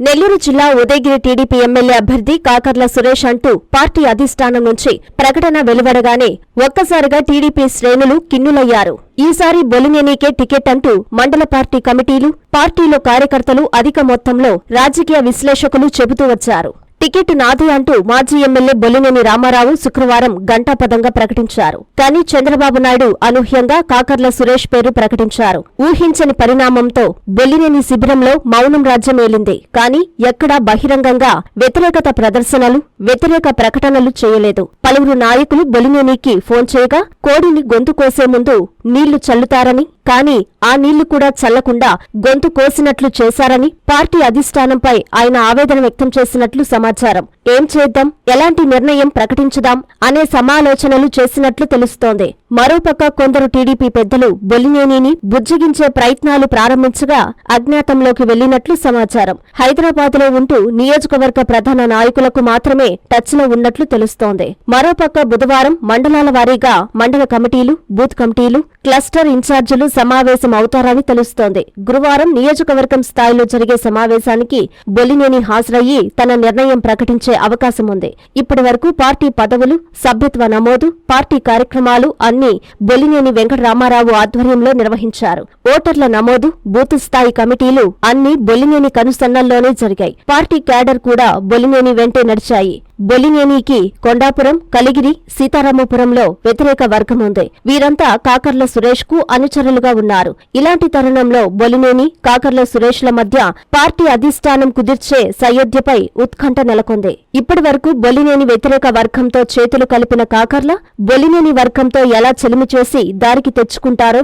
నెల్లూరు జిల్లా Udayagiri TDP MLA అభ్యర్థి కాకర్ల సురేష్ అంటూ పార్టీ అధిష్టానం నుంచి ప్రకటన వెలువడగానే ఒక్కసారిగా టీడీపీ శ్రేణులు కిన్నులయ్యారు. ఈసారి బొలినేనికే టికెట్ అంటూ మండల పార్టీ కమిటీలు పార్టీలో కార్యకర్తలు అధిక మొత్తంలో రాజకీయ విశ్లేషకులు చెబుతూ వచ్చారు. టికెట్ నాది అంటూ మాజీ ఎమ్మెల్యే బొలినేని రామారావు శుక్రవారం గంటాపదంగా ప్రకటించారు. కానీ చంద్రబాబు నాయుడు అనూహ్యంగా కాకర్ల సురేష్ పేరు ప్రకటించారు. ఊహించని పరిణామంతో బొల్లినేని శిబిరంలో మౌనం రాజ్యమేలింది కానీ ఎక్కడా బహిరంగంగా వ్యతిరేకత ప్రదర్శనలు వ్యతిరేక ప్రకటనలు చేయలేదు. పలువురు నాయకులు బొలినేనికి ఫోన్ చేయగా కోడిని గొంతు కోసే ముందు నీళ్ళు చల్లుతారని కానీ ఆ నీళ్ళు కూడా చల్లకుండా గొంతు కోసినట్లు చేశారని పార్టీ అధిష్టానంపై ఆయన ఆవేదన వ్యక్తం చేసినట్లు సమాచారం. ఏం చేద్దాం? ఎలాంటి నిర్ణయం ప్రకటించుదాం? అనే సమాలోచనలు చేసినట్లు తెలుస్తోంది. మరోపక్క కొందరు టీడీపీ పెద్దలు బొలినేనిని బుజ్జగించే ప్రయత్నాలు ప్రారంభించగా అజ్ఞాతంలోకి వెళ్ళినట్లు సమాచారం. హైదరాబాద్లో ఉంటూ నియోజకవర్గ ప్రధాన నాయకులకు మాత్రమే టచ్లో ఉన్నట్లు తెలుస్తోంది. మరోపక్క బుధవారం మండలాల వారీగా మండల కమిటీలు బూత్ కమిటీలు క్లస్టర్ ఇన్ఛార్జీలు సమావేశం అవుతారని తెలుస్తోంది. గురువారం నియోజకవర్గం స్థాయిలో జరిగే సమావేశానికి బొలినేని హాజరయ్యి తన నిర్ణయం ప్రకటించే అవకాశం ఉంది. ఇప్పటి వరకు పార్టీ పదవులు సభ్యత్వ నమోదు పార్టీ కార్యక్రమాలు అన్ని బొలినేని వెంకటరామారావు ఆధ్వర్యంలో నిర్వహించారు. ఓటర్ల నమోదు బూత్ స్థాయి కమిటీలు అన్ని బొలినేని కనుసన్నల్లోనే జరిగాయి. పార్టీ క్యాడర్ కూడా బొలినేని వెంటే నడిచాయి. బొలినేనికి కొండాపురం కలిగిరి సీతారామపురంలో వ్యతిరేక వర్గం ఉంది. వీరంతా కాకర్ల సురేష్కు అనుచరులుగా ఉన్నారు. ఇలాంటి తరుణంలో బొలినేని కాకర్ల సురేష్ల మధ్య పార్టీ అధిష్టానం కుదిర్చే సయోధ్యపై ఉత్కంఠ నెలకొంది. ఇప్పటి వరకు బొలినేని వ్యతిరేక వర్గంతో చేతులు కలిపిన కాకర్ల బొలినేని వర్గంతో ఎలా చెలిమి చేసి దారికి తెచ్చుకుంటారో